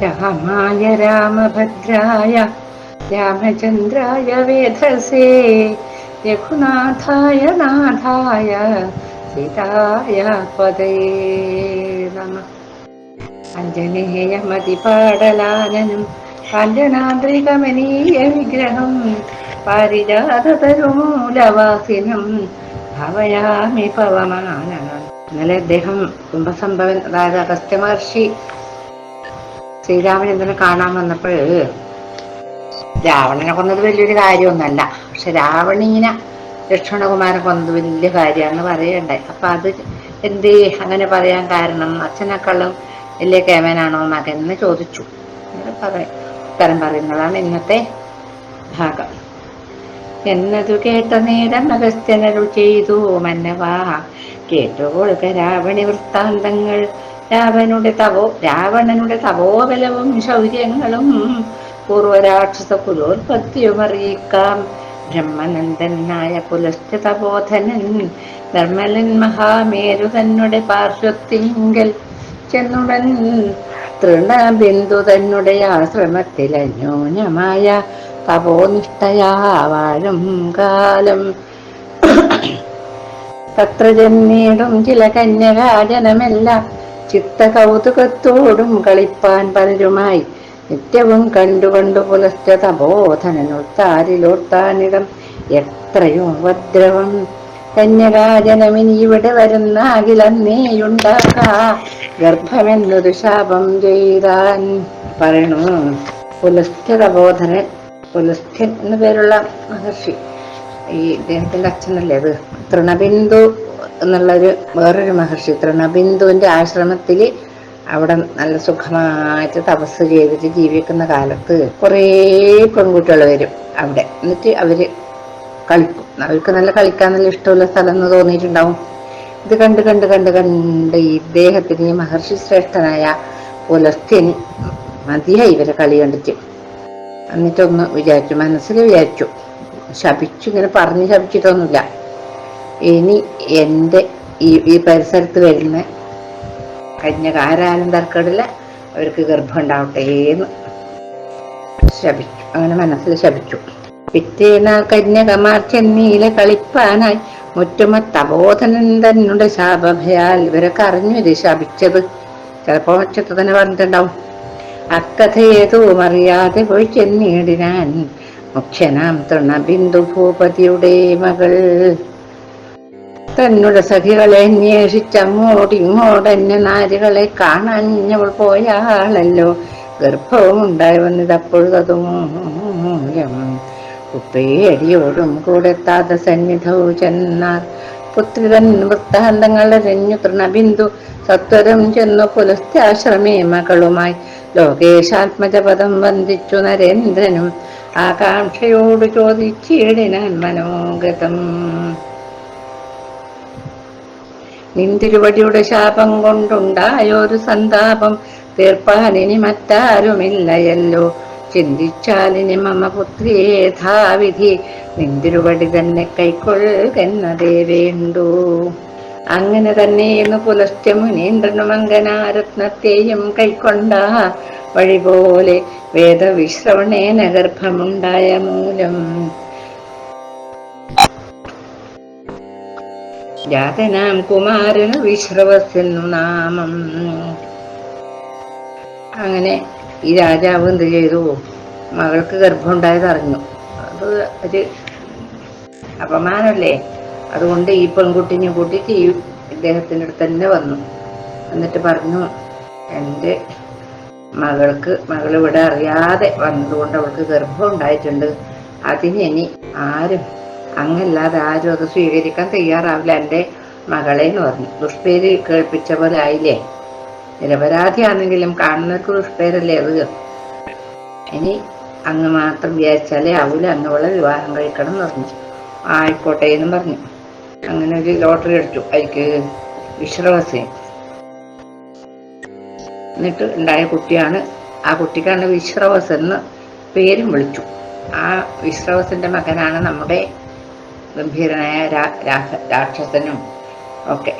രാമായ രാമഭദ്രായ രാമചന്ദ്രായ വേധസേ രഘുനാഥായ നാഥായ സീതായ പദേ നമ. അഞ്ജനേയമതിപാടലാനനം കാഞ്ചനാദ്രികമനീയ വിഗ്രഹം പാരിജാതതരുമൂലവാസിനം ഭവയാമി പവമാനം ഇന്നലെ അദ്ദേഹം കുംഭസംഭവൻ അതായത് അഗസ്ത്യ മഹർഷി ശ്രീരാമചന്ദ്രനെ കാണാൻ വന്നപ്പോൾ രാവണനെ കൊന്നത് വലിയൊരു കാര്യമൊന്നുമല്ല. പക്ഷെ രാവണീനെ ലക്ഷ്മണകുമാരൻ കൊന്നത് വലിയ കാര്യമാണെന്ന് പറയണ്ടേ. അപ്പൊ അത് എന്തേ അങ്ങനെ പറയാൻ കാരണം അച്ഛനെക്കാളും വലിയ കേമനാണോ എന്നൊക്കെ എന്ന് ചോദിച്ചു ഉത്തരം പറയുന്നതാണ് ഇന്നത്തെ ഭാഗം. എന്നതു കേട്ട നേരം അഗസ്ത്യനരു ചെയ്തു. മന്നവാ കേട്ടുകൊടുക്ക രാവണി വൃത്താന്തങ്ങൾ. രാവണനുടെ തപോ രാവണനുടെ തപോബലവും ശൗര്യങ്ങളും പൂർവരാക്ഷസ കുലോത്പത്തിയും അറിയിക്കാം ബ്രഹ്മനന്ദനായ പുലസ്ഥ തപോധനൻ നിർമ്മലൻ മഹാമേരു തന്നെ പാർശ്വത്തിങ്കൽ ചെന്നുടൻ. തൃണബിന്ദു തന്നെ ആശ്രമത്തിൽ അന്യോന്യമായ തപോനിഷ്ഠയാവാഴും കാലം. തത്ര ജന്മീടും ചില കന്യകാജനമെല്ലാം ചിത്ത കൗതുകത്തോടും കളിപ്പാൻ പലരുമായി. നിത്യവും കണ്ടുകൊണ്ടു പുലർച്ച പുലസ്റ്റ എത്രയോ ഉപദ്രവം. കന്യകാജനമിനി ഇവിടെ വരുന്ന അഖിലന്നേയുണ്ടാകാ. ഗർഭമെന്നൊരു ശാപം ചെയ്താൻ പറയണു. പുലസ്ഥ്യ തബോധനൻ പുലസ്ഥ്യൻ എന്നു പേരുള്ള മഹർഷി. ഈ ഇദ്ദേഹത്തിന്റെ അച്ഛനല്ലേ അത്? തൃണബിന്ദു എന്നുള്ളൊരു വേറൊരു മഹർഷി തൃണബിന്ദുവിന്റെ ആശ്രമത്തിൽ അവിടെ നല്ല സുഖമായിട്ട് തപസ് ചെയ്തിട്ട് ജീവിക്കുന്ന കാലത്ത് കുറേ പെൺകുട്ടികൾ വരും അവിടെ. എന്നിട്ട് അവർ കളിക്കും. അവർക്ക് നല്ല കളിക്കാൻ നല്ല ഇഷ്ടമുള്ള സ്ഥലം എന്ന് തോന്നിയിട്ടുണ്ടാവും. ഇത് കണ്ട് കണ്ട് കണ്ട് കണ്ട് ഇദ്ദേഹത്തിന് മഹർഷി ശ്രേഷ്ഠനായ പുലസ്ത്യന് മതിയായി ഇവരെ കളി കണ്ടിട്ട്. എന്നിട്ടൊന്ന് വിചാരിച്ചു മനസ്സിൽ വിചാരിച്ചു. ശപിച്ചു ഇങ്ങനെ പറഞ്ഞ് ശപിച്ചിട്ടൊന്നുമില്ല. ഇനി എന്റെ ഈ ഈ പരിസരത്ത് വരുന്ന കഴിഞ്ഞ കാരാലും തർക്കടില്ല അവർക്ക് ഗർഭം ഉണ്ടാവട്ടെ എന്ന് ശപിച്ചു. അങ്ങനെ മനസ്സിൽ ശപിച്ചു. പിറ്റേനാൾ കന്യകമാർച്ചെന്നീല കളിപ്പാനായി മുറ്റുമ തബോധനൻ തന്നെ ശാപഭയാൽ. ഇവരൊക്കെ അറിഞ്ഞു ഇത് ശപിച്ചത്. ചിലപ്പോ മുറ്റത്ത് തന്നെ പറഞ്ഞിട്ടുണ്ടാവും അക്കഥയേതും അറിയാതെ പോയി ചെന്നീടിനാൻ. മുഖ്യനാം തൃണബിന്ദു ഭൂപതിയുടെ മകൾ തന്നുടെ സഖികളെ അന്വേഷിച്ചങ്ങോട്ടിങ്ങോടെന്നെ നാരുകളെ കാണാഞ്ഞവൾ പോയാളല്ലോ ഗർഭവും ഉണ്ടായി വന്നതപ്പോഴതും കുപ്പേടിയോടും ഉപ്പേടിയോടും കൂടെ താത സന്നിധവും ചെന്നാർ പുത്രിതൻ വൃത്താന്തങ്ങൾ രഞ്ഞു തൃണബിന്ദു സത്വരം ചെന്നു പുലസ്ത്യാശ്രമേ മകളുമായി. ലോകേശാത്മജപദം വന്ദിച്ചു നരേന്ദ്രനും ആകാംക്ഷയോട് ചോദിച്ചിടിനാൻ മനോഗതം. നിന്തിരുവടിയുടെ ശാപം കൊണ്ടുണ്ടായൊരു സന്താപം തീർപ്പാനിനി മറ്റാരുമില്ലയല്ലോ. ചിന്തിച്ചാലിനി മമ പുത്രിയെ ധാവിധി നിന്തിരുവടി തന്നെ കൈക്കൊള്ളുകെന്നതേ വേണ്ടു. അങ്ങനെ തന്നെയെന്ന് പുലസ്റ്റ്യ മുനീന്ദ്രനുമങ്കനാരത്നത്തെയും കൈക്കൊണ്ട വഴി പോലെ വേദവിശ്രവണേന ഗർഭമുണ്ടായ മൂലം ജാതനാം കുമാരന് വിശ്രവസെന്നു നാമം. അങ്ങനെ ഈ രാജാവ് എന്ത് ചെയ്തു? മകൾക്ക് ഗർഭമുണ്ടായത് അറിഞ്ഞു അത് ഒരു അപമാനല്ലേ അതുകൊണ്ട് ഈ പെൺകുട്ടിനെ കൂട്ടിയിട്ട് ഈ ഇദ്ദേഹത്തിന്റെ അടുത്ത് തന്നെ വന്നു. എന്നിട്ട് പറഞ്ഞു എന്റെ മകൾക്ക് മകൾ ഇവിടെ അറിയാതെ വന്നതുകൊണ്ട് അവൾക്ക് ഗർഭം ഉണ്ടായിട്ടുണ്ട് അതിനി ആരും അങ്ങല്ലാതെ ആരും അത് സ്വീകരിക്കാൻ തയ്യാറാവില്ല. എന്റെ മകളെ എന്ന് പറഞ്ഞു. ദുഷ്പേര് കേൾപ്പിച്ച പോലെ ആയില്ലേ? നിരപരാധിയാണെങ്കിലും കാണുന്നവർക്ക് ദുഷ്പേരല്ലേ അത്? ഇനി അങ്ങ് മാത്രം വിചാരിച്ചാലേ ആവൂല. അങ്ങവളെ വിവാഹം കഴിക്കണം എന്ന് പറഞ്ഞു. ആയിക്കോട്ടെ എന്നും പറഞ്ഞു. അങ്ങനെ ഒരു ലോട്ടറി എടുത്തു. അതിക്ക് വിശ്രവസേൻ എന്നിട്ട് ഉണ്ടായ കുട്ടിയാണ്. ആ കുട്ടിക്കാണ് വിശ്രവസ് എന്ന് പേരും വിളിച്ചു. ആ വിശ്രവസിന്റെ മകനാണ് നമ്മുടെ ഗംഭീരനായ രാക്ഷസനും ഒക്കെ.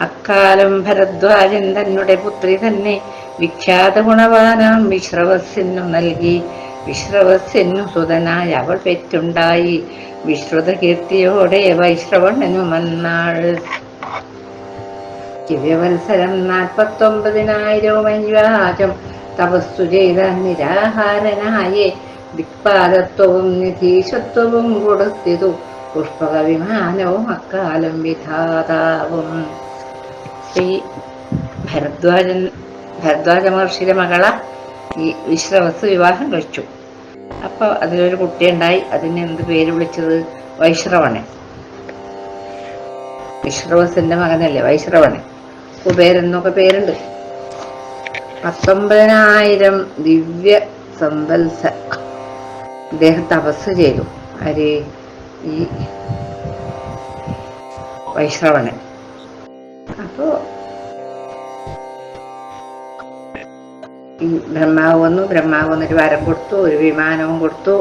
അക്കാലം ഭരദ്വാജൻ തന്നെ പുത്രി തന്നെ വിഖ്യാത ഗുണവാനാം വിശ്രവസ്യനു നൽകി. വിശ്രവസ്യനു സുതനായി അവൾ പെറ്റുണ്ടായി. വിശ്രുത കീർത്തിയോടെ വൈശ്രവണനു മന്നാൾ. ദിവ്യവത്സരം നാൽപ്പത്തൊമ്പതിനായിരവും അനുവാചം തപസ്സു ചെയ്ത നിരാഹാരനായേ. ദിക്പാലത്വവും നിധീശത്വവും കൊടുത്തിതു. പുഷ്പക വിമാനവും അക്കാലം വിധാതാവും. ശ്രീ ഭരദ്വാജൻ ഭരദ്വാജ മഹർഷിയുടെ മകള ഈ വിശ്രവസ് വിവാഹം കഴിച്ചു. അപ്പൊ അതിലൊരു കുട്ടിയുണ്ടായി. അതിന് എന്ത് പേര് വിളിച്ചത്? വൈശ്രവണൻ വിശ്രവസിന്റെ മകനല്ലേ? വൈശ്രവണൻ കുബേരൻ പേരുണ്ട്. പത്തൊമ്പതിനായിരം ദിവ്യ സമ്പൽസ ഇദ്ദേഹം തപസ് ചെയ്തു. ആര് ഈ വൈശ്രവണൻ. അപ്പോ ഈ ബ്രഹ്മാവ് വന്നു. ബ്രഹ്മാവ് വന്നൊരു വരം കൊടുത്തു ഒരു വിമാനവും കൊടുത്തു.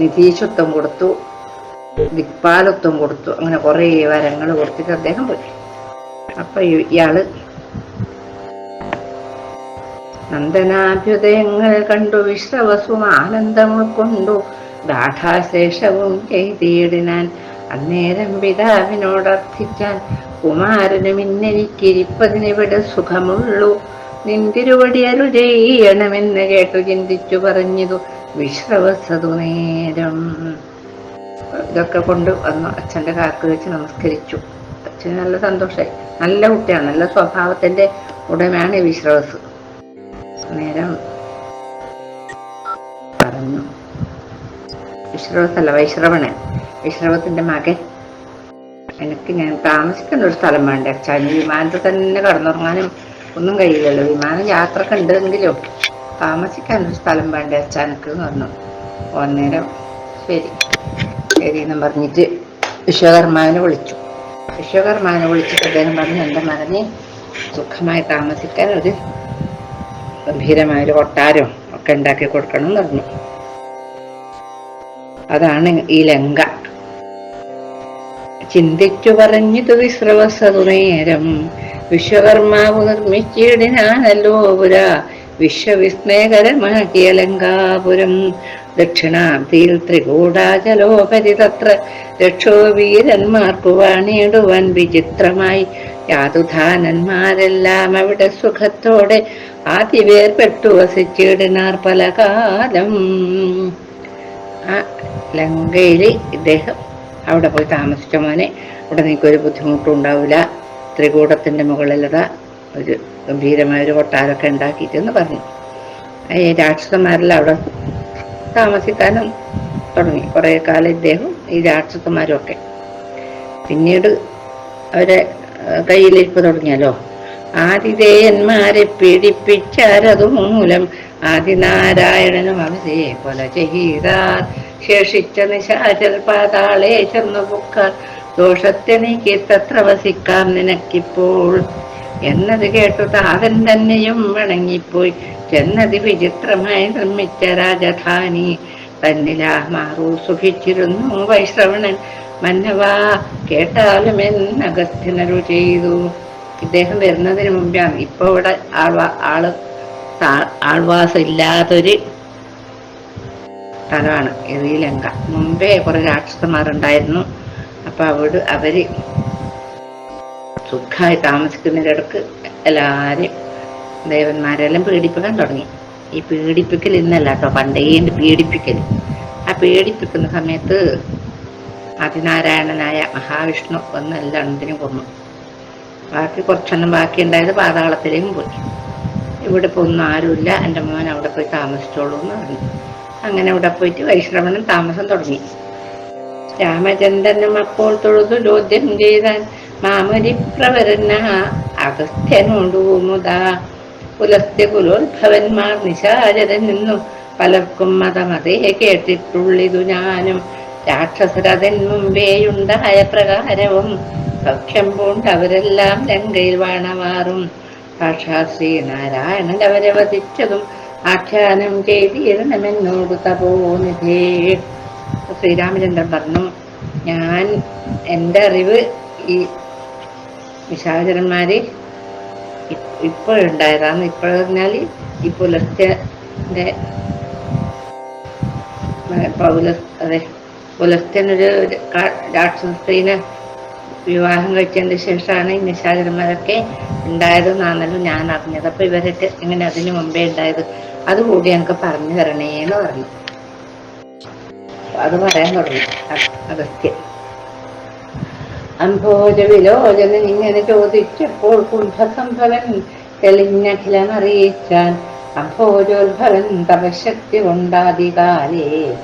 നിധീശത്വം കൊടുത്തു. ദിക്പാലത്വം കൊടുത്തു. അങ്ങനെ കുറേ വരങ്ങൾ കൊടുത്തിട്ട് അദ്ദേഹം പോയി. അപ്പൊ ഇയാൾ നന്ദനാഭ്യുദയങ്ങൾ കണ്ടു വിശ്രവസും ആനന്ദം ഉൾക്കൊണ്ടു ഗാഠാശേഷവും എഴുതിയിടാൻ അന്നേരം പിതാവിനോടർത്ഥിച്ചാൻ കുമാരനും ഇന്നെനിക്കിരിപ്പതിനിവിടെ സുഖമുള്ളൂ. നിന്തിരുവടി അരു ചെയ്യണമെന്ന് കേട്ടു ചിന്തിച്ചു പറഞ്ഞതു വിശ്രവസതു നേരം. ഇതൊക്കെ കൊണ്ട് വന്നു അച്ഛന്റെ കാക്ക് വെച്ച് നമസ്കരിച്ചു. അച്ഛന് നല്ല സന്തോഷമായി നല്ല കുട്ടിയാണ്. നല്ല സ്വഭാവത്തിന്റെ ഉടമയാണ് വിശ്രവസ്. നേരം പറഞ്ഞു. വിശ്രവത്തല്ല വൈശ്രവണൻ വിശ്രവത്തിന്റെ മകൻ. എനിക്ക് ഞാൻ താമസിക്കുന്ന ഒരു സ്ഥലം വേണ്ട? അച്ഛാ വിമാനത്തിൽ തന്നെ കടന്നുറങ്ങാനും ഒന്നും കഴിയില്ലല്ലോ. വിമാനം യാത്രയ്ക്ക് ഉണ്ടെങ്കിലും? താമസിക്കാൻ ഒരു സ്ഥലം വേണ്ട അച്ഛനക്ക് എന്ന് പറഞ്ഞു അന്നേരം ശരി. ശരി എന്നും പറഞ്ഞിട്ട് വിശ്വകർമാവിനെ വിളിച്ചു. വിശ്വകർമാവിനെ വിളിച്ചിട്ട് അദ്ദേഹം പറഞ്ഞു എന്റെ മകനെ സുഖമായി താമസിക്കാൻ ഒരു ഗംഭീരമായൊരു കൊട്ടാരം ഒക്കെ ഉണ്ടാക്കി കൊടുക്കണം എന്ന് പറഞ്ഞു. അതാണ് ഈ ലങ്ക. ചിന്തിച്ചു പറഞ്ഞിതു വിശ്രവസതു നേരം വിശ്വകർമാവ് നിർമ്മിച്ചിടിനാണല്ലോ പുര വിശ്വവിസ്മയകരമാക്കിയ ലങ്കാപുരം. ദക്ഷിണാബ്ദിയിൽ ത്രികൂടാചലോപരി തത്ര രക്ഷോ വാണിയിടുവാൻ വിചിത്രമായി. യാതുധാനന്മാരെല്ലാം അവിടെ സുഖത്തോടെ ആതിവേർപ്പെട്ടു വസിച്ചിടിനാർ പല കാലം ആ ലങ്കയിൽ ഇദ്ദേഹം അവിടെ പോയി താമസിച്ച മോനെ. അവിടെ നിനക്കൊരു ബുദ്ധിമുട്ടും ഉണ്ടാവില്ല ത്രികൂടത്തിന്റെ മുകളിലത ഒരു ഗംഭീരമായ ഒരു കൊട്ടാരമൊക്കെ ഉണ്ടാക്കിയിട്ടെന്ന് പറഞ്ഞു. ഈ രാക്ഷസന്മാരെല്ലാം അവിടെ താമസിക്കാനും തുടങ്ങി. കുറേ കാലം ഇദ്ദേഹം ഈ രാക്ഷസന്മാരും ഒക്കെ പിന്നീട് അവരെ കയ്യിലിരിപ്പ് തുടങ്ങിയല്ലോ. ആദിതേയന്മാരെ പീഡിപ്പിച്ചാരതു മൂലം ആദിനാരായണനും അവരെ കൊല ചെയ്താർ. ശേഷിച്ച നിശാചൽ പാതാളെ ചെന്നു പൊക്കാൻ ദോഷത്തിനേക്ക് തത്ര വസിക്കാം നിനക്കിപ്പോൾ? എന്നത് കേട്ടു താതൻ തന്നെയും വണങ്ങിപ്പോയി. ചെന്നത് വിചിത്രമായി നിർമ്മിച്ച രാജധാനി. തന്നിലാ മാറു സുഖിച്ചിരുന്നു വൈശ്രവണൻ. മന്നവാ കേട്ടാലും എന്നകത്തിനരു ചെയ്തു ഇദ്ദേഹം വരുന്നതിന് മുമ്പാണ്. ഇപ്പൊ ഇവിടെ ആൾവാ ആൾ ആൾവാസം ഇല്ലാത്തൊരു സ്ഥലമാണ് എറിയിലങ്ക മുമ്പേ കുറെ രാക്ഷസന്മാരുണ്ടായിരുന്നു. അപ്പൊ അവിടെ അവർ സുഖമായി താമസിക്കുന്നതിടക്ക് എല്ലാരും ദേവന്മാരെല്ലാം പീഡിപ്പിക്കാൻ തുടങ്ങി. ഈ പീഡിപ്പിക്കൽ ഇന്നല്ല കേട്ടോ പണ്ടേ പീഡിപ്പിക്കൽ. ആ പീഡിപ്പിക്കുന്ന സമയത്ത് അതിനാരായണനായ മഹാവിഷ്ണു ഒന്നെല്ലാം കൊന്നു. ബാക്കി കുറച്ചെണ്ണം ബാക്കി ഉണ്ടായത് പാതാളത്തിലേക്കും പോയി. ഇവിടെ ഇപ്പോൾ ഒന്നും ആരുമില്ല. എന്റെ മോൻ അവിടെ പോയി താമസിച്ചോളൂ എന്ന് പറഞ്ഞു. അങ്ങനെ അവിടെ പോയിട്ട് വൈശ്രവണൻ താമസം തുടങ്ങി. രാമചന്ദ്രനും അപ്പോൾ തൊഴുതു ചോദ്യം ചെയ്താൻ മാമരി പ്രവരന അഗസ്ത്യനോടു മുതാ. പുലസ്ത്യ കുലോത്ഭവന്മാർ നിശാചരൻ നിന്നു. പലർക്കും മതമതേ കേട്ടിട്ടുള്ളിതു ഞാനും. രാക്ഷസരതൻ മുമ്പേയുണ്ടായ പ്രകാരവും സൗഖ്യം പൂണ്ടവരെല്ലാം ലങ്കയിൽ വാണമാറും സാക്ഷാത് ശ്രീനാരായണൻ അവരെ വധിച്ചതും ആഖ്യാനം ചെയ്തിരണമെന്നോട് തപോനിധേ. ശ്രീരാമചന്ദ്രൻ പറഞ്ഞു ഞാൻ എന്റെ അറിവ് ഈ വിശാചരന്മാര് ഇപ്പോഴുണ്ടായതാണ്. ഇപ്പോഴെന്നാൽ ഈ പുലർച്ചെന്റെ പൗല അതെ പുലർച്ചനൊരു രാക്ഷസീനെ വിവാഹം കഴിച്ചതിന് ശേഷമാണ് ഈ നിശാചരന്മാരൊക്കെ ഉണ്ടായതെന്നാണല്ലോ ഞാൻ അറിഞ്ഞത്. അപ്പൊ ഇവരൊക്കെ ഇങ്ങനെ അതിനു മുമ്പേ ഉണ്ടായത്? അതുകൂടി എനിക്ക് പറഞ്ഞു തരണേ തരണേന്ന് പറഞ്ഞു. അത് പറയാൻ തുടങ്ങി. അതൊക്കെ. അംഭോജ വിലോചനൻ ഇങ്ങനെ ചോദിച്ചപ്പോൾ കുംഭസംഭവൻ തെളിഞ്ഞഖിലമറിയിച്ചാൻ അംഭോജോത്ഭവൻ തപശക്തി കൊണ്ടാധികാലേ.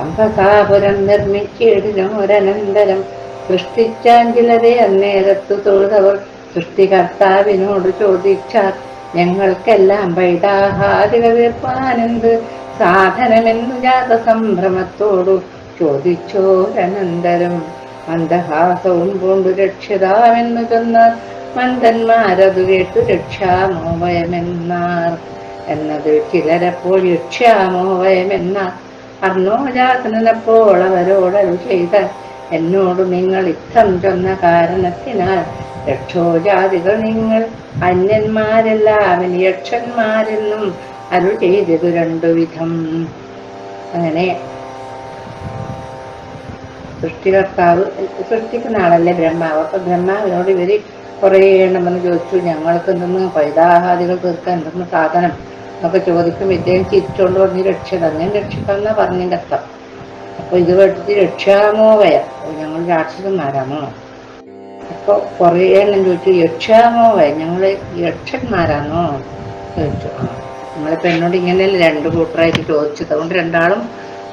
അംഭസാപുരം സൃഷ്ടിച്ചാങ്കിലരെ അന്നേരത്തു തൊഴുതവർ സൃഷ്ടികർത്താവിനോട് ചോദിച്ചാൽ ഞങ്ങൾക്കെല്ലാം പൈതാഹാദിക തീർപ്പാനെന്ത് സാധനമെന്നു ജാത സംഭ്രമത്തോടു ചോദിച്ചോരനന്തരം മന്ദഹാസവും കൊണ്ടു രക്ഷിതാവെന്നു ചൊന്നാൽ മന്ദന്മാരതു കേട്ടു രക്ഷാമോവയമെന്നാർ എന്നത് ചിലരപ്പോൾ രക്ഷാമോവയമെന്നാർ അർണോജാതനപ്പോൾ അർണോജാസനപ്പോൾ അവരോടു ചെയ്ത എന്നോട് നിങ്ങൾ ഇത്തം ചൊന്ന കാരണത്തിനാൽ രക്ഷോജാതികൾ നിങ്ങൾ. അന്യന്മാരെല്ലാവൻ യക്ഷന്മാരെന്നും അരുൾ ചെയ്തതു രണ്ടു വിധം. അങ്ങനെ സൃഷ്ടികർത്താവ് സൃഷ്ടിക്കുന്ന ആളല്ലേ ബ്രഹ്മാവ്? അപ്പൊ ബ്രഹ്മാവിനോട് ഇവർ കുറേ എണ്ണം ചോദിച്ചു ഞങ്ങൾക്ക് എന്തെന്ന് പൈതാഹാദികൾ തീർക്കാൻ എന്തെന്ന് സാധനം? എന്നൊക്കെ ചോദിക്കും ഇദ്ദേഹം ചിരിച്ചോണ്ട് പറഞ്ഞ് രക്ഷ രക്ഷിക്കാം എന്നാ അർത്ഥം. അപ്പൊ ഇത് രക്ഷാമോ വയ. ഞങ്ങൾ രാക്ഷസന്മാരാണോ അപ്പൊ കുറേ എണ്ണം ചോദിച്ചു യക്ഷാമോ വയ? ഞങ്ങൾ യക്ഷന്മാരാണോ ചോദിച്ചു. ആ നിങ്ങളിപ്പോ എന്നോട് ഇങ്ങനെയല്ലേ രണ്ടു കൂട്ടറായിട്ട് ചോദിച്ചത്. അതുകൊണ്ട് രണ്ടാളും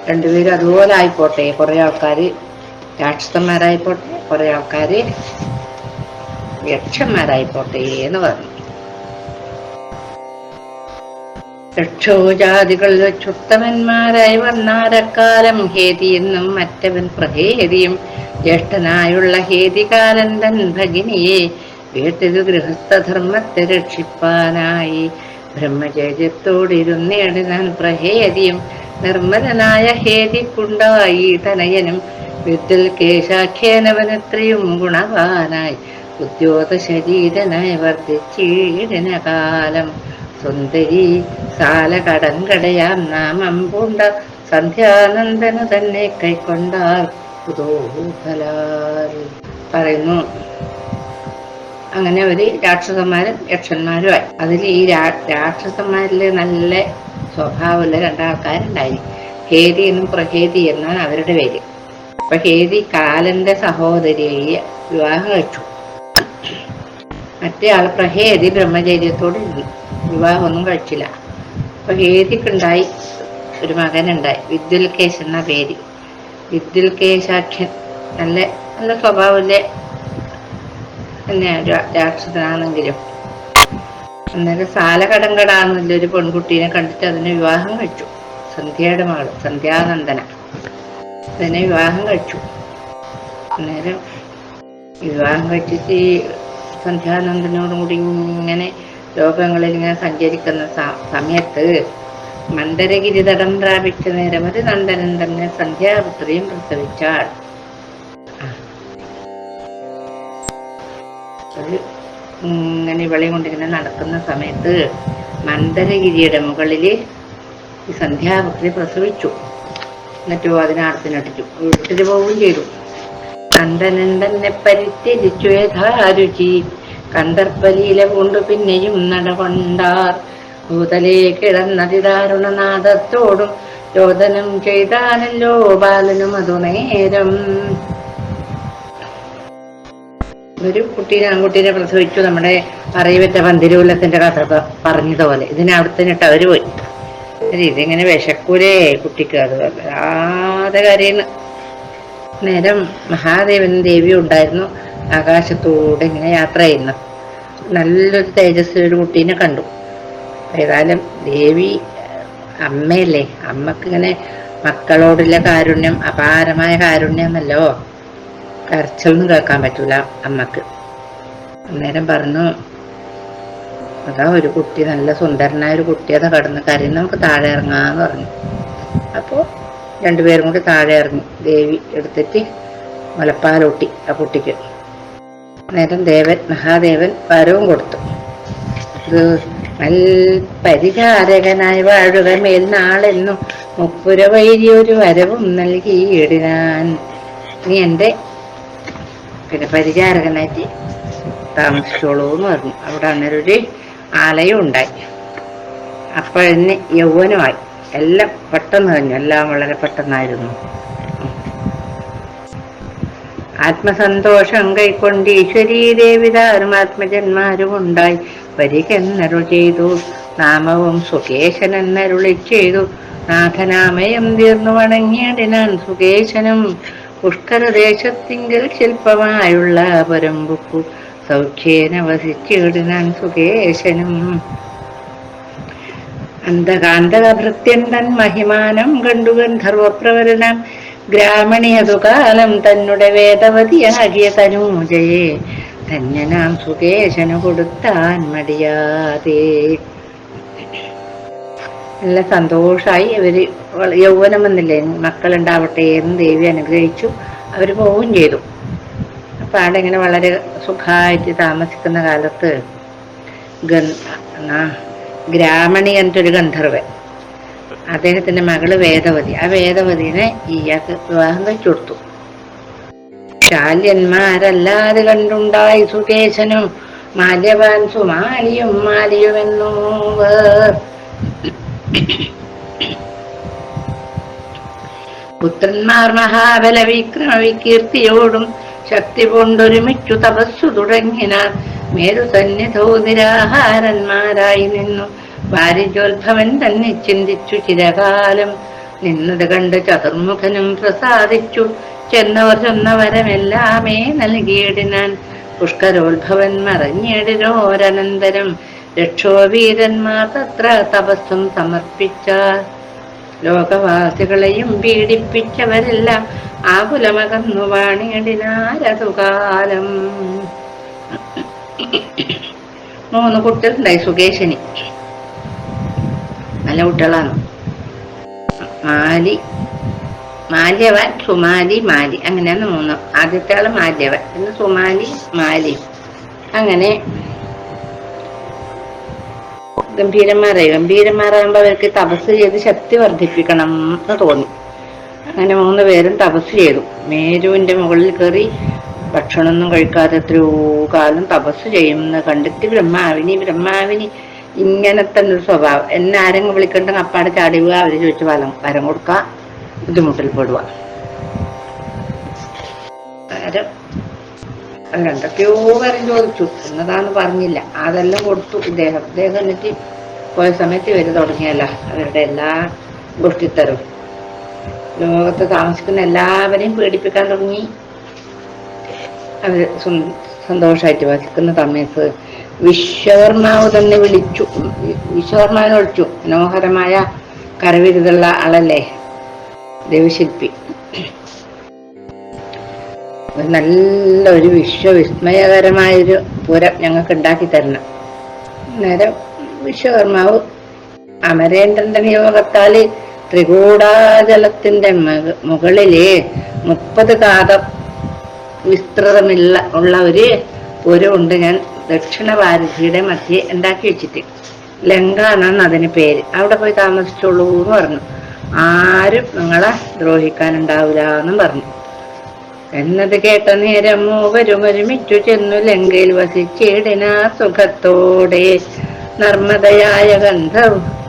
രണ്ടുപേരും അതുപോലെ ആയിപ്പോട്ടെ കുറെ ആൾക്കാർ രാക്ഷസന്മാരായിപ്പോട്ടെ കുറെ ആൾക്കാർ യക്ഷന്മാരായിപ്പോട്ടെ എന്ന് പറഞ്ഞു. ചുത്തമന്മാരായി വന്നാരക്കാലം ഹേതിയെന്നും മറ്റവൻ പ്രഹേതിയും ജ്യേഷ്ഠനായുള്ള ഹേതികാലൻ തൻ ഭഗിനിയെ വീട്ടിൽ ഗൃഹസ്ഥധർമ്മത്തെ രക്ഷിപ്പാനായി ബ്രഹ്മചര്യത്തോടിരുന്നേടിനാൻ പ്രഹേതിയും നിർമ്മലനായ ഹേതിക്കുണ്ടായി തനയനും വിദ്യൽ കേശാഖ്യേനവനത്രയും ഗുണവാനായി ഉദ്യോഗ ശരീരനായി വർദ്ധിച്ചീടിന കാലം സുന്ദരി സാല കടൻ കടയാൻ നാമം പൂണ്ട സന്ധ്യാനന്ദനു തന്നെ കൈക്കൊണ്ടാൽ പറയുന്നു. അങ്ങനെ ഒരു രാക്ഷസന്മാരും യക്ഷന്മാരുമായി. അതിൽ ഈ രാക്ഷസന്മാരിൽ നല്ല സ്വഭാവമുള്ള രണ്ടാൾക്കാരുണ്ടായി. ഹേതി എന്നും പ്രഹേതി എന്നാണ് അവരുടെ പേര്. അപ്പൊ ഹേതി കാലന്റെ സഹോദരിയെ വിവാഹം കഴിച്ചു. മറ്റേ ആൾ പ്രഹേതി ബ്രഹ്മചര്യത്തോട് വിവാഹമൊന്നും കഴിച്ചില്ല. അപ്പൊ ഹേദിക്കുണ്ടായി ഒരു മകനുണ്ടായി വിദ്യുൽകേശ് എന്ന പേര്. വിദ്യുൽകേശാഖ്യൻ നല്ല നല്ല സ്വഭാവമില്ലേ തന്നെ രാക്ഷസനാണെങ്കിലും. അന്നേരം സാലകടങ്കടാന്നുള്ള ഒരു പെൺകുട്ടീനെ കണ്ടിട്ട് അതിനെ വിവാഹം കഴിച്ചു. സന്ധ്യയുടെ മകൾ സന്ധ്യാനന്ദന. അതിനെ വിവാഹം കഴിച്ചു. അന്നേരം വിവാഹം കഴിച്ചിട്ട് സന്ധ്യാനന്ദനോടും കൂടി ഇങ്ങനെ ലോകങ്ങളിൽ ഇങ്ങനെ സഞ്ചരിക്കുന്ന സമയത്ത് മന്ദരഗിരി തടം പ്രാപിച്ച നേരം ഒരു നന്ദനൻ തന്നെ സന്ധ്യാപുത്രിയും പ്രസവിച്ചാൾ. ഇങ്ങനെ ഇവളെയും കൊണ്ടിങ്ങനെ നടക്കുന്ന സമയത്ത് മന്ദരഗിരിയുടെ മുകളിൽ ഈ സന്ധ്യാപുത്രി പ്രസവിച്ചു. എന്നിട്ട് അതിനാർത്തിനടിച്ചു വീട്ടിൽ പോവുകയും ചെയ്തു. നന്ദനൻ തന്നെ പരിത്യജിച്ചു. യഥാരുചി കണ്ടർപ്പലീല കൊണ്ട് പിന്നെയും നടകൊണ്ടാർ. ഭൂതലേ കിടന്നതിദാരുണനാഥത്തോടും രോദനം ചെയ്താലല്ലോ ബാലനും അതു നേരം ഒരു കുട്ടീനെ ആൺകുട്ടീനെ പ്രസവിച്ചു. നമ്മുടെ അറിയപ്പെട്ട പന്തിരൂലത്തിന്റെ കഥ പറഞ്ഞതുപോലെ. ഇതിനെ അവിടുത്തെ അവർ പോയി. ഇതിങ്ങനെ വിശക്കൂലേ കുട്ടിക്ക് അത് വല്ലാതെ കാര്യം. നേരം മഹാദേവൻ ദേവി ഉണ്ടായിരുന്നു. ആകാശത്തൂടെ ഇങ്ങനെ യാത്ര ചെയ്യുന്നു നല്ലൊരു തേജസ് ഒരു കുട്ടീനെ കണ്ടു. ഏതായാലും ദേവി അമ്മയല്ലേ? അമ്മയ്ക്ക് ഇങ്ങനെ മക്കളോടുള്ള കാരുണ്യം അപാരമായ കാരുണ്യം എന്നല്ലോ കരച്ചൊന്നും കേൾക്കാൻ പറ്റൂല അമ്മയ്ക്ക്. അന്നേരം പറഞ്ഞു അതാ ഒരു കുട്ടി നല്ല സുന്ദരനായ ഒരു കുട്ടി അതാ കടന്ന് കരയും നമുക്ക് താഴെ ഇറങ്ങാന്ന് പറഞ്ഞു. അപ്പോൾ രണ്ടുപേരും കൂടി താഴെ ഇറങ്ങി. ദേവി എടുത്തിട്ട് മുലപ്പാലൂട്ടി ആ കുട്ടിക്ക്. നേരം ദേവൻ മഹാദേവൻ വരവും കൊടുത്തു. ഇത് പരിചാരകനായി വാഴുക മേൽനാളെന്നും മുപ്പുര വൈരി ഒരു വരവും നൽകിയിടിനാൻ. നീ എന്റെ പിന്നെ പരിചാരകനായിട്ട് താമസിച്ചോളൂ എന്ന് പറഞ്ഞു. അവിടെ അന്നേരൊരു ആലയം ഉണ്ടായി. അപ്പോഴെന്നെ യൗവനമായി. എല്ലാം പെട്ടെന്ന് കഴിഞ്ഞു എല്ലാം വളരെ പെട്ടെന്നായിരുന്നു. ആത്മസന്തോഷം കൈക്കൊണ്ട് ഈശ്വരീ ദേവിതാരും ആത്മജന്മാരും ഉണ്ടായി വരികെന്നരുൾ ചെയ്തു. നാമവും സുകേശൻ എന്നരുളി ചെയ്തു നാഥനാമയം തീർന്നു വണങ്ങിയടിനാൻ സുകേശനും പുഷ്കരദേശത്തിങ്കിൽ ശില്പമായുള്ള പരമ്പുക്കു സൗഖ്യേന വസിച്ചിടിനാൻ സുകേശനും. അന്ധകാന്തകഭൃത്യൻ തൻ മഹിമാനം കണ്ടു ഗന്ധർവപ്രവരണം ഗ്രാമണി അതുകാലം തന്നെ വേദവതിയാകിയ തനൂജയെ? ധന്യനാം സുകേശനു കൊടുത്താൻ മടിയാതെ. നല്ല സന്തോഷമായി അവർ യൗവനം വന്നില്ലേ? മക്കളുണ്ടാവട്ടെ എന്ന് ദേവി അനുഗ്രഹിച്ചു. അവർ പോവുകയും ചെയ്തു. അപ്പൊ അവിടെ ഇങ്ങനെ വളരെ സുഖമായിട്ട് താമസിക്കുന്ന കാലത്ത് ഗ്രാമണി എന്നിട്ടൊരു ഗന്ധർവൻ അദ്ദേഹത്തിന്റെ മകൾ വേദവതി. ആ വേദവതിനെ ഇയാൾക്ക് വിവാഹം കഴിച്ചു കൊടുത്തു. ശാല്യന്മാരല്ലാതെ കണ്ടുണ്ടായി സുകേശനും മാല്യവാൻ സുമാലിയും മാലിയുമെന്നു പുത്രന്മാർ മഹാബല വിക്രമ വികീർത്തിയോടും ശക്തി കൊണ്ടൊരുമിച്ചു തപസ്സു തുടങ്ങിനാർ മേരു സന്നിധോ നിരാഹാരന്മാരായി നിന്നു. ഭാര്യജോത്ഭവൻ തന്നെ ചിന്തിച്ചു ചിരകാലം. നിന്നത് കണ്ട് ചതുർമുഖനും പ്രസാദിച്ചു. ചെന്നവർ ചെന്ന വരമെല്ലാമേ നൽകിയിടിനാൻ പുഷ്കരോത്ഭവൻ മറഞ്ഞിടിനോരനന്തരം രക്ഷോവീരന്മാർ തത്ര തപസ്സും സമർപ്പിച്ച ലോകവാസികളെയും പീഡിപ്പിച്ചവരെല്ലാം ആകുലമകന്നു വാണിയടിനാരതുകാലം മൂന്ന് കുട്ടികളുണ്ടായി സുകേശനി നല്ല കുട്ടികളാണ്. മാലി മാല്യവൻ സുമാലി മാലി. അങ്ങനെയാണ് മൂന്ന്. ആദ്യത്തെ ആൾ മാല്യവൻ. പിന്നെ സുമാലി മാലി. അങ്ങനെ ഗംഭീരന്മാരായി. ഗംഭീരന്മാരാകുമ്പോ അവർക്ക് തപസ് ചെയ്ത് ശക്തി വർദ്ധിപ്പിക്കണം എന്ന് തോന്നി. അങ്ങനെ മൂന്ന് പേരും തപസ് ചെയ്തു. മേരുവിന്റെ മുകളിൽ കയറി ഭക്ഷണമൊന്നും കഴിക്കാതെ എത്രയോ കാലം തപസ് ചെയ്യുമെന്ന് കണ്ടിട്ട് ബ്രഹ്മാവിനി ബ്രഹ്മാവിനി ഇങ്ങനത്തെ ഒരു സ്വഭാവം. എന്നെ ആരെങ്കിലും വിളിക്കണ്ടെങ്കിൽ അപ്പാടെ ചാടിവുക അവർ ചോദിച്ചു വലം വരം കൊടുക്ക ബുദ്ധിമുട്ടിൽ പെടുക എന്തൊക്കെയോ കാര്യം ചോദിച്ചു. എന്നതാന്ന് പറഞ്ഞില്ല. അതെല്ലാം കൊടുത്തു. ഇദ്ദേഹം ഇദ്ദേഹം എന്നിട്ട് പോയ സമയത്ത് വരെ തുടങ്ങിയല്ല. അവരുടെ എല്ലാ ഗുഷ്ടിത്തരും. ലോകത്ത് താമസിക്കുന്ന എല്ലാവരെയും പേടിപ്പിക്കാൻ തുടങ്ങി. അവർ സന്തോഷമായിട്ട് വസിക്കുന്ന സമയത്ത് വിശ്വകർമാവ് തന്നെ വിളിച്ചു. വിശ്വകർമാവിനെ വിളിച്ചു. മനോഹരമായ കരവിരുതുള്ള ആളല്ലേ? ദേവശില്പി. ഒരു നല്ല ഒരു വിശ്വവിസ്മയകരമായൊരു പൂരം ഞങ്ങൾക്ക് ഉണ്ടാക്കി തരണം. നേരം വിശ്വകർമാവ് അമരേന്ദ്രന്റെ നിയോഗത്താൽ ത്രികൂടാജലത്തിന്റെ മുകളിൽ മുപ്പത് കാതം വിസ്തൃതമില്ല ഉള്ള ഒരു പൂരമുണ്ട് ഞാൻ ദക്ഷിണ ഭാരതിയുടെ മധ്യേ ഉണ്ടാക്കി വെച്ചിട്ട്. ലങ്ക എന്നാണ് അതിന് പേര്. അവിടെ പോയി താമസിച്ചോളൂ എന്ന് പറഞ്ഞു. ആരും നിങ്ങളെ ദ്രോഹിക്കാനുണ്ടാവില്ല എന്നും പറഞ്ഞു. എന്നത് കേട്ട നേരം മൂവരും ഒരുമിച്ചു ചെന്നു ലങ്കയിൽ വസിച്ചിടിന സുഖത്തോടെ. നർമ്മദയായ ഗന്ധവും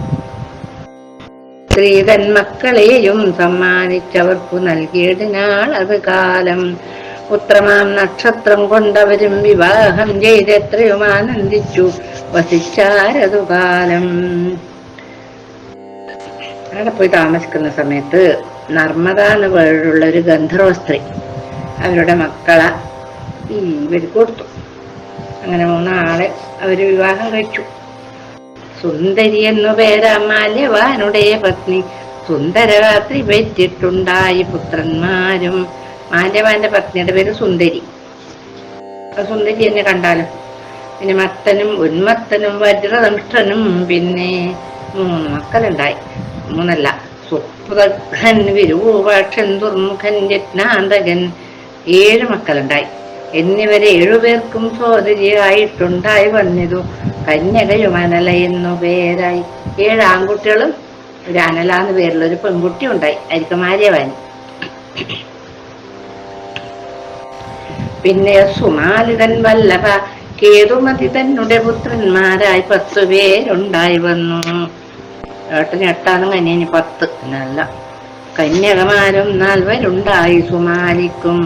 സ്ത്രീതൻ മക്കളെയും സമ്മാനിച്ചവർക്കു നൽകിയിടിനാൾ അത് കാലം പുത്രമാം നക്ഷത്രം കൊണ്ടവരും വിവാഹം ചെയ്തെത്രയും ആനന്ദിച്ചു വസിച്ചാരതു കാലം അവിടെ പോയി താമസിക്കുന്ന സമയത്ത് നർമ്മദ എന്ന ഒരു ഗന്ധർവ സ്ത്രീ അവരുടെ മക്കളെ ഇവർ കൊടുത്തു. അങ്ങനെ മൂന്നാളെ അവർ വിവാഹം കഴിച്ചു. സുന്ദരി എന്നു പേരാ മാല്യവാനുടേ പത്നി. സുന്ദരരാത്രി വെച്ചിട്ടുണ്ടായി പുത്രന്മാരും. മാല്യവാന്റെ പത്നിയുടെ പേര് സുന്ദരി. സുന്ദരി എന്നെ കണ്ടാലും? പിന്നെ മത്തനും ഉന്മത്തനും വജ്രദംഷ്ടനും പിന്നെ മൂന്ന് മക്കളുണ്ടായി. മൂന്നല്ല സുപ്രഘൻ വിരൂപാക്ഷൻ ദുർമുഖൻ യജ്ഞാന്തകൻ ഏഴ് മക്കളുണ്ടായി. എന്നിവരെ ഏഴുപേർക്കും സോദരിയായിട്ടുണ്ടായി വന്നിതു. കന്യകയും അനല എന്നു പേരായി. ഏഴ് ആൺകുട്ടികളും ഒരു അനല എന്ന പേരുള്ള ഒരു പെൺകുട്ടി ഉണ്ടായി. അരിക്കമാര്യവാനി പിന്നെ സുമാലിതൻ വല്ലഭ കേതുമതി തന്നെ പുത്രന്മാരായി പത്തു പേരുണ്ടായി വന്നു. ഏട്ടന് എട്ടാന്ന് കന്യന് പത്ത്. നല്ല കന്യകമാരും നാൽവരുണ്ടായി സുമാലിക്കും.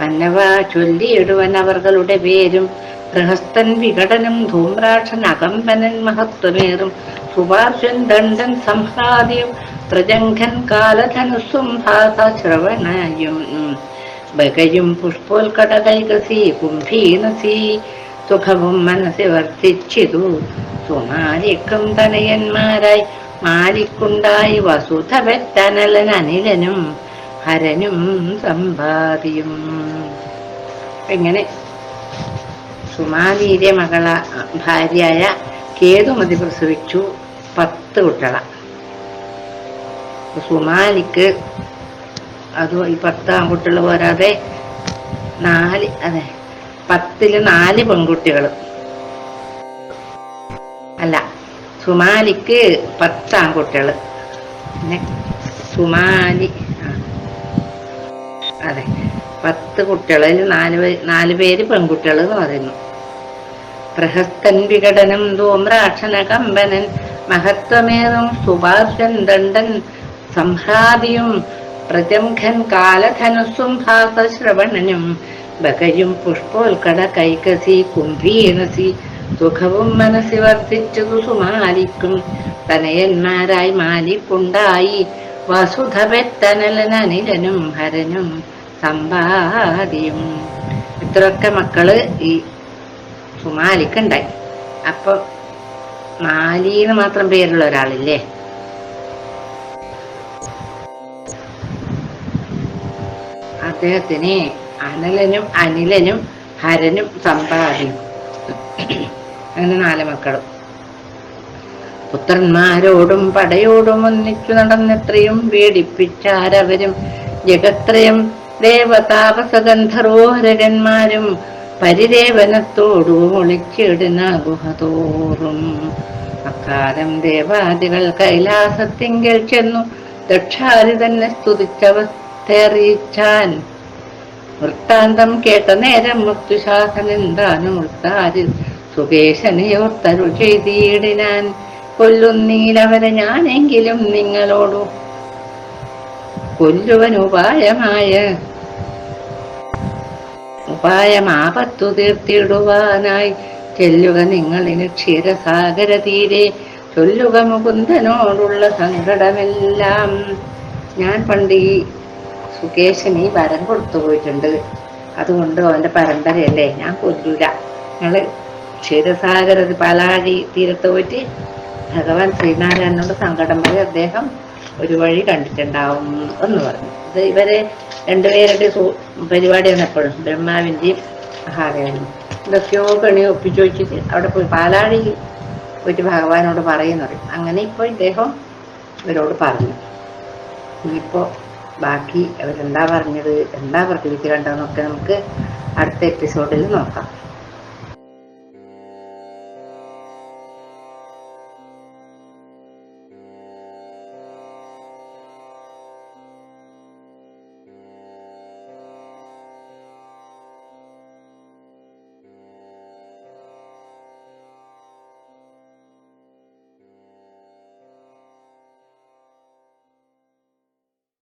മന്നവ ചൊല്ലിയിടുവൻ അവർകളുടെ പേരും. ഗൃഹസ്ഥൻ വികടനും ധൂമ്രാക്ഷൻ അകമ്പനൻ മഹത്വമേറും. സുഭാഷൻ ദണ്ഡൻ സംഹാദിയും പ്രജംഘൻ കാലധനുസ്സും ഭാസശ്രവണയും ബകയും പുഷ്പോൽക്കടകൈകസി കുംഭീനസി സുഖവും മനസ്സി വർദ്ധിച്ചിതു സുമാലിക്കും തനയന്മാരായി മാലിക്കുണ്ടായി വസുധവെത്തനലൻ അനിലനും ഹരനും സമ്പാദിയും ഇങ്ങനെ സുമാലിയിലെ മകള ഭാര്യയായ കേതുമതി പ്രസവിച്ചു പത്ത് കുട്ടികള. സുമാലിക്ക് അത് ഈ പത്ത് ആൺകുട്ടികൾ പോരാതെ നാല് അതെ പത്തിൽ നാല് പെൺകുട്ടികൾ അല്ല സുമാലിക്ക് പത്ത് ആൺകുട്ടികൾ പിന്നെ സുമാലി അതെ പത്ത് കുട്ടികളിൽ നാല് നാല് പേര് പെൺകുട്ടികൾ എന്ന് പറയുന്നു. പ്രഹസ്തൻ വിഘടനം ധൂമ്രാക്ഷന കമ്പനൻ മഹത്വമേറും സുഭാഷൻ ദണ്ഡൻ സംഹ്രാദിയും പ്രജംഘൻ ബകയും പുഷ്പോൽക്കട കൈകസി കുംഭീണസി. സുഖവും മനസ്സി വർദ്ധിച്ചതു സുമാലിക്കും. തനയന്മാരായി മാലിക്കുണ്ടായി. വസുധ പെത്തനലനനിലനും ഹരനും സമ്പാദിയും. ഇത്രയൊക്കെ മക്കൾ ഈ സുമാലിക്കുണ്ടായി. അപ്പൊ മാലിന്ന് മാത്രം പേരുള്ള ഒരാളില്ലേ? അദ്ദേഹത്തിന് അനലനും അനിലനും ഹരനും സമ്പാദിയും. അങ്ങനെ നാല് മക്കളും. പുത്രന്മാരോടും പടയോടും ഒന്നിച്ചു നടന്നെത്രയും പീഡിപ്പിച്ചാരവരും ജഗത്രയം ദേവതാപസഗന്ധർവോരകന്മാരും പരിദേവനത്തോടു ഒളിച്ചിടുന്ന ഗുഹതോറും അക്കാലം ദേവാദികൾ കൈലാസത്തിങ്കിൽ ചെന്നു ദക്ഷാരി തന്നെ സ്തുതിച്ചവസ്ഥയറിയിച്ചാൻ വൃത്താന്തം കേട്ട നേരം മുക്തുശാസനെന്താനും വൃത്താരിൽ സുകേശനെയോർത്തരു ചെയ്തിയിടിനാൻ കൊല്ലുന്നീലവരെ ഞാനെങ്കിലും നിങ്ങളോടു കൊല്ലുവൻ ഉപായമായ ഉപായമാപത്തു തീർത്തിടുവാനായി. ചെല്ലുക നിങ്ങളിന് ക്ഷീരസാഗര തീരെ ചൊല്ലുക മുകുന്ദനോടുള്ള സങ്കടമെല്ലാം. ഞാൻ പണ്ട് ഈ സുകേശന് വരം കൊടുത്തു പോയിട്ടുണ്ട്. അതുകൊണ്ട് അവന്റെ പരമ്പരയല്ലേ? ഞാൻ കൊല്ലൂല. ഞങ്ങൾ ക്ഷീരസാഗര പാലാഴി തീരത്ത് പോയിട്ട് ഭഗവാൻ ശ്രീനാരായണനോട് സങ്കടം വരെ അദ്ദേഹം ഒരു വഴി കണ്ടിട്ടുണ്ടാവും എന്ന് പറഞ്ഞു. ഇത് ഇവരെ രണ്ടുപേരുടെ പരിപാടിയാണ് എപ്പോഴും. ബ്രഹ്മാവിന്റെയും മഹാദേവനും ഇതൊക്കെയോ കണി ഒപ്പിച്ചു വെച്ചിട്ട് അവിടെ പോയി പാലാഴി പോയിട്ട് ഭഗവാനോട് പറയുന്നു. അങ്ങനെ ഇപ്പോൾ ഇദ്ദേഹം ഇവരോട് പറഞ്ഞു. ഇനിയിപ്പോൾ ബാക്കി അവരെന്താ പറഞ്ഞത് എന്താ പ്രതിവിധി കണ്ടതെന്നൊക്കെ നമുക്ക് അടുത്ത എപ്പിസോഡിൽ നോക്കാം.